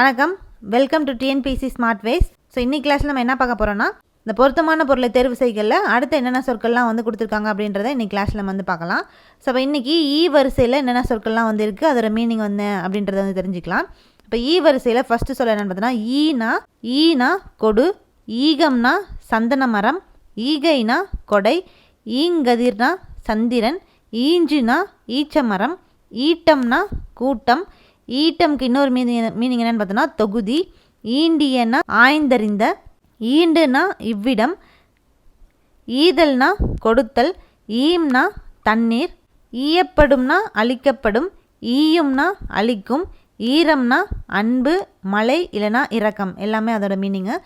வணக்கம். Welcome to TNPSC smart ways so இன்னைக்கு கிளாஸில் நம்ம என்ன பார்க்க போகிறோம்னா இந்த பொருத்தமான பொருளை தேர்வு செய்களில் அடுத்து என்னென்ன சொற்கள்லாம் வந்து கொடுத்துருக்காங்க அப்படின்றத இன்றைக்கி கிளாஸில் நம்ம வந்து பார்க்கலாம். ஸோ இப்போ இன்றைக்கி ஈ வரிசையில் என்னென்ன சொற்கள்லாம் வந்து இருக்குது அதோட மீனிங் வந்து அப்படின்றத வந்து தெரிஞ்சுக்கலாம். இப்போ ஈ வரிசையில் ஃபஸ்ட்டு சொல்ல என்னென்னு பார்த்தோன்னா ஈனா ஈனா கொடு ஈகம்னா சந்தன மரம் ஈகைனா கொடை ஈங்கதிர்னா சந்திரன் ஈஞ்சுனா ஈச்சமரம் ஈட்டம்னா கூட்டம் ஈட்டம்க்கு இன்னொரு மீனிங் மீனிங் என்னென்னு பார்த்தோன்னா தொகுதி ஈண்டியன்னா ஆய்ந்தறிந்த ஈண்டுனா இவ்விடம் ஈதல்னா கொடுத்தல் ஈம்னா தண்ணீர் ஈயப்படும்னா அழிக்கப்படும் ஈயும்னா அழிக்கும் ஈரம்னா அன்பு மலை இல்லைனா இரக்கம். எல்லாமே அதோட மீனிங்கு.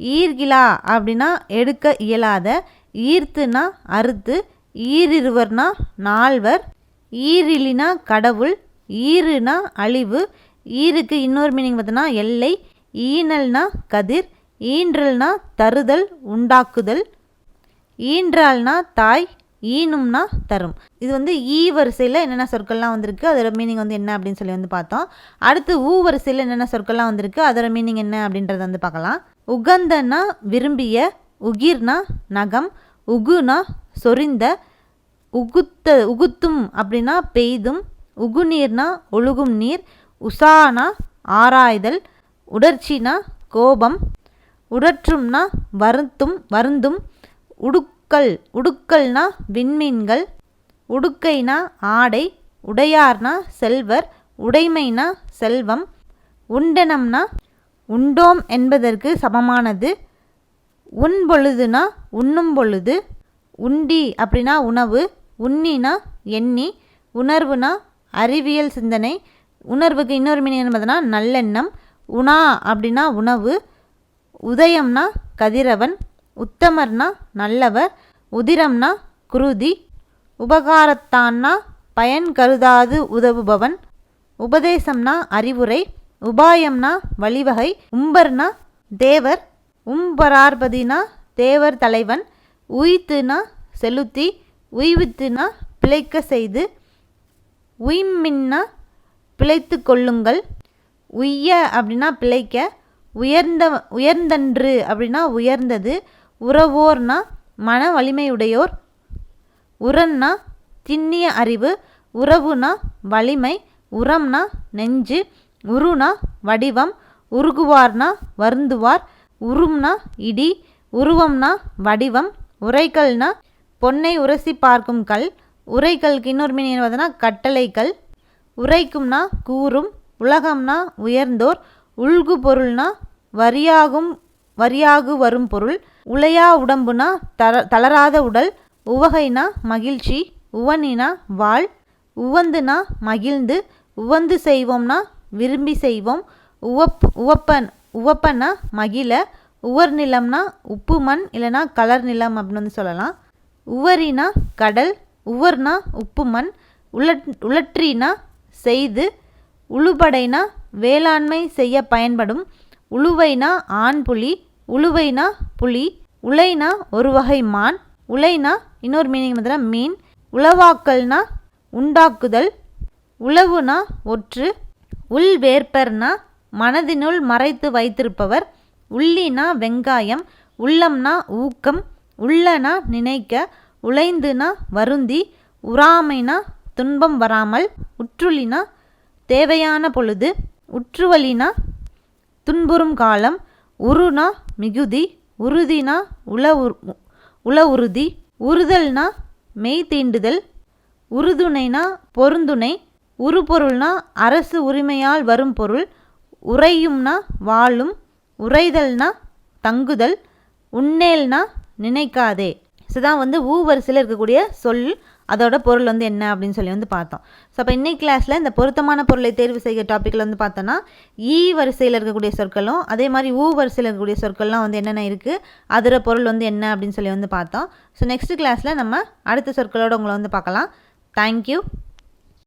ஈர்கிலா அப்படின்னா எடுக்க இயலாத ஈர்த்துனா அறுத்து ஈரிருவர்னா நால்வர் ஈரிலினா கடவுள் ஈருனா அழிவு ஈருக்கு இன்னொரு மீனிங் பார்த்தோன்னா எல்லை ஈனல்னா கதிர் ஈன்றல்னா தருதல் உண்டாக்குதல். ஈன்றால்னா தாய் ஈனும்னா தரும். இது வந்து ஈ வரிசையில் என்னென்ன சொற்கள்லாம் வந்திருக்கு அதோட மீனிங் வந்து என்ன அப்படின்னு சொல்லி வந்து பார்த்தோம். அடுத்து ஊ வரிசையில் என்னென்ன சொற்கள்லாம் வந்திருக்கு அதோட மீனிங் என்ன அப்படின்றத வந்து பார்க்கலாம். உகந்தன்னா விரும்பிய உகிர்னா நகம் உகுனா சொரிந்த உகுத்த உகுத்தும் அப்படின்னா பெய்தும் உகுநீர்னா ஒழுகும் நீர் உசானா ஆராய்தல் உடற்சினா கோபம் உடற்றும்னா வருத்தும் வருந்தும் உடுக்கல் உடுக்கல்னா விண்மீன்கள் உடுக்கைனா ஆடை உடையார்னா செல்வர் உடைமைனா செல்வம் உண்டனம்னா உண்டோம் என்பதற்கு சமமானது உண் பொழுதுனா உண்ணும் பொழுது உண்டி அப்படின்னா உணவு உண்ணினா எண்ணி உணர்வுனா அறிவியல் சிந்தனை உணர்வுக்கு இன்னொரு மீனிங் என்பதுனா நல்லெண்ணம் உணா அப்படின்னா உணவு உதயம்னா கதிரவன் உத்தமர்னா நல்லவர் உதிரம்னா குருதி உபகாரத்தான்னா பயன் கருதாது உதவுபவன் உபதேசம்னா அறிவுரை உபாயம்னா வழிவகை உம்பர்னா தேவர் உம்பரார்பதினா தேவர் தலைவன் உயித்துனா செலுத்தி உய்வித்துனா பிழைக்க செய்து உய்மின்னா பிழைத்து கொள்ளுங்கள். உய்ய அப்படின்னா பிழைக்க உயர்ந்த உயர்ந்தன்று அப்படின்னா உயர்ந்தது. உறவோர்னா மன வலிமையுடையோர். உரன்னா திண்ணிய அறிவு. உறவுனா வலிமை. உரம்னா நெஞ்சு. உருனா வடிவம். உருகுவார்னா வருந்துவார். உரும்னா இடி. உருவம்னா வடிவம். உரைக்கல்னா பொன்னை உரசி பார்க்கும் கல். உரைகளுக்கு இன்னொரு மீனிங் பார்த்தோன்னா கட்டளைகள். உரைக்கும்னா கூறும் உலகம்னா உயர்ந்தோர் உள்கு பொருள்னா வரியாகும் வரியாகு வரும் பொருள் உளையா உடம்புனா தர தளராத உடல் உவகைனா மகிழ்ச்சி உவனினா வாழ் உவந்துனா மகிழ்ந்து உவந்து செய்வோம்னா விரும்பி செய்வோம் உவப் உவப்பன் உவப்பன்னா மகிழ உவர் நிலம்னா உப்பு மண் இல்லைனா கலர் நிலம் அப்படின்னு வந்து சொல்லலாம். உவரினா கடல் உவர்னா உப்பு மண் உலட் உலற்றினா செய்து உழுபடைனா வேளாண்மை செய்ய பயன்படும் உழுவைனா ஆண் புலி உழுவைனா புலி உலைனா ஒரு வகை மான் உலைனா இன்னொரு மீனிங் பார்த்தா மீன் உளவாக்கல்னா உண்டாக்குதல் உளவுனா ஒற்று உள் வேற்பர்னா மனதினுள் மறைத்து வைத்திருப்பவர் உள்ளினா வெங்காயம் உள்ளம்னா ஊக்கம் உள்ளனா நினைக்க உழைந்துனா வருந்தி உறாமைனா துன்பம் வராமல் உற்றுளினா தேவையான பொழுது உற்றுவலினா துன்புறும் காலம் உருனா மிகுதி உறுதினா உள உள உறுதி உறுதல்னா மெய் தீண்டுதல் உறுதுணைனா பொருந்துணை உருபொருள்னா அரசு உரிமையால் வரும் பொருள் உறையும்னா வாழும் உறைதல்னா தங்குதல் உன்னேல்னா நினைக்காதே. இதுதான் வந்து ஊ வரிசையில் இருக்கக்கூடிய சொல் அதோட பொருள் வந்து என்ன அப்படின்னு சொல்லி வந்து பார்த்தோம். ஸோ அப்போ இன்னைக்கு கிளாஸில் இந்த பொருத்தமான பொருளை தேர்வு செய்கிற டாப்பிக்கில் வந்து பார்த்தோன்னா ஈ e வரிசையில் இருக்கக்கூடிய சொற்களும் அதே மாதிரி ஊ வரிசையில் இருக்கக்கூடிய சொற்கள்லாம் வந்து என்னென்ன இருக்குது அதோட பொருள் வந்து என்ன அப்படின்னு சொல்லி வந்து பார்த்தோம். ஸோ நெக்ஸ்ட் கிளாஸில் நம்ம அடுத்த சொற்களோடு உங்களை வந்து பார்க்கலாம். தேங்க்யூ